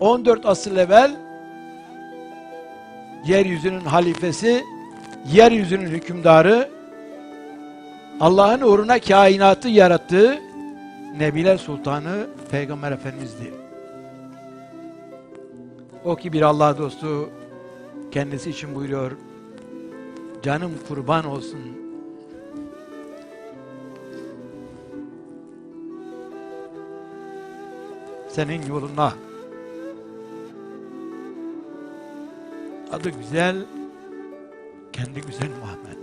14 asır evvel yeryüzünün halifesi, yeryüzünün hükümdarı, Allah'ın uğruna kainatı yarattığı Nebiler Sultanı Peygamber Efendimiz'di. O ki bir Allah dostu kendisi için buyuruyor. Canım kurban olsun. Senin yoluna. Adı güzel, kendi güzel Muhammed.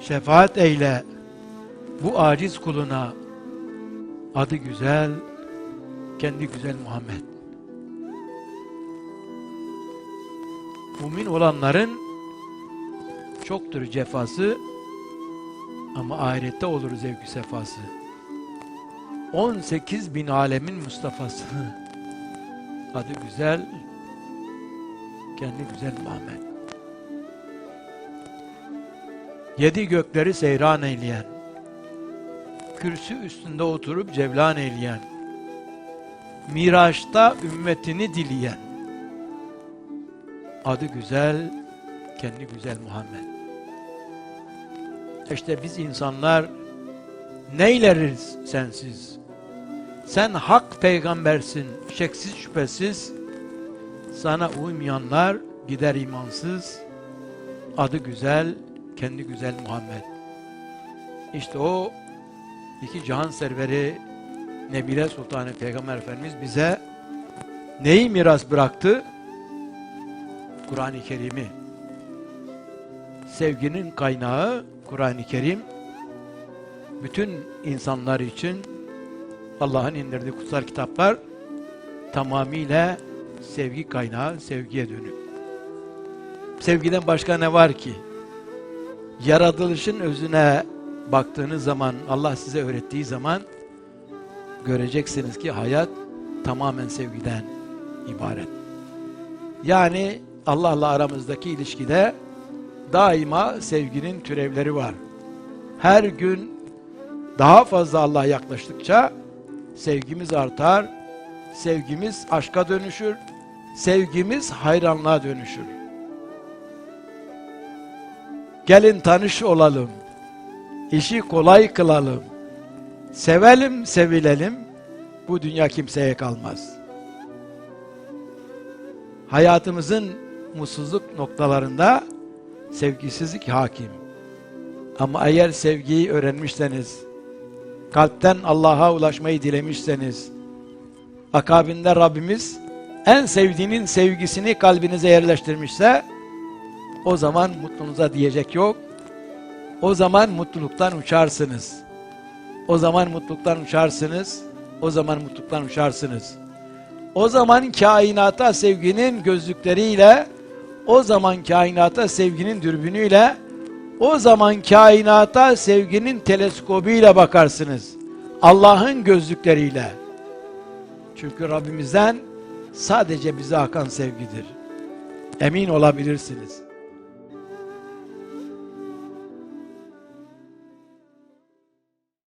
Şefaat eyle bu aciz kuluna adı güzel, kendi güzel Muhammed. Mümin olanların çoktur cefası ama ahirette olur zevkü sefası. 18 bin alemin Mustafa'sı. Adı güzel, kendi güzel Muhammed. Yedi gökleri seyran eyleyen, kürsü üstünde oturup cevlan eyleyen, Miraç'ta ümmetini dileyen, adı güzel, kendi güzel Muhammed. İşte biz insanlar neyleriz sensiz? Sen hak peygambersin, şeksiz şüphesiz. Sana uymayanlar gider imansız. Adı güzel, kendi güzel Muhammed. İşte o iki cihan serveri Nebile Sultanı Peygamber Efendimiz bize neyi miras bıraktı? Kur'an-ı Kerim'i. Sevginin kaynağı Kur'an-ı Kerim. Bütün insanlar için Allah'ın indirdiği kutsal kitaplar tamamıyla sevgi kaynağı, sevgiye dönük. Sevgiden başka ne var ki? Yaratılışın özüne baktığınız zaman, Allah size öğrettiği zaman göreceksiniz ki hayat tamamen sevgiden ibaret. Yani Allah'la aramızdaki ilişkide daima sevginin türevleri var. Her gün daha fazla Allah'a yaklaştıkça sevgimiz artar, sevgimiz aşka dönüşür, sevgimiz hayranlığa dönüşür. Gelin tanış olalım, işi kolay kılalım, sevelim sevilelim, bu dünya kimseye kalmaz. Hayatımızın mutsuzluk noktalarında sevgisizlik hakim. Ama eğer sevgiyi öğrenmişseniz, kalpten Allah'a ulaşmayı dilemişseniz, akabinde Rabbimiz en sevdiğinin sevgisini kalbinize yerleştirmişse, o zaman mutluluğunuza diyecek yok. O zaman mutluluktan uçarsınız. O zaman mutluluktan uçarsınız. O zaman mutluluktan uçarsınız. O zaman kainata sevginin gözlükleriyle, o zaman kainata sevginin dürbünüyle, o zaman kainata sevginin teleskobuyla bakarsınız. Allah'ın gözlükleriyle. Çünkü Rabbimizden sadece bize akan sevgidir. Emin olabilirsiniz.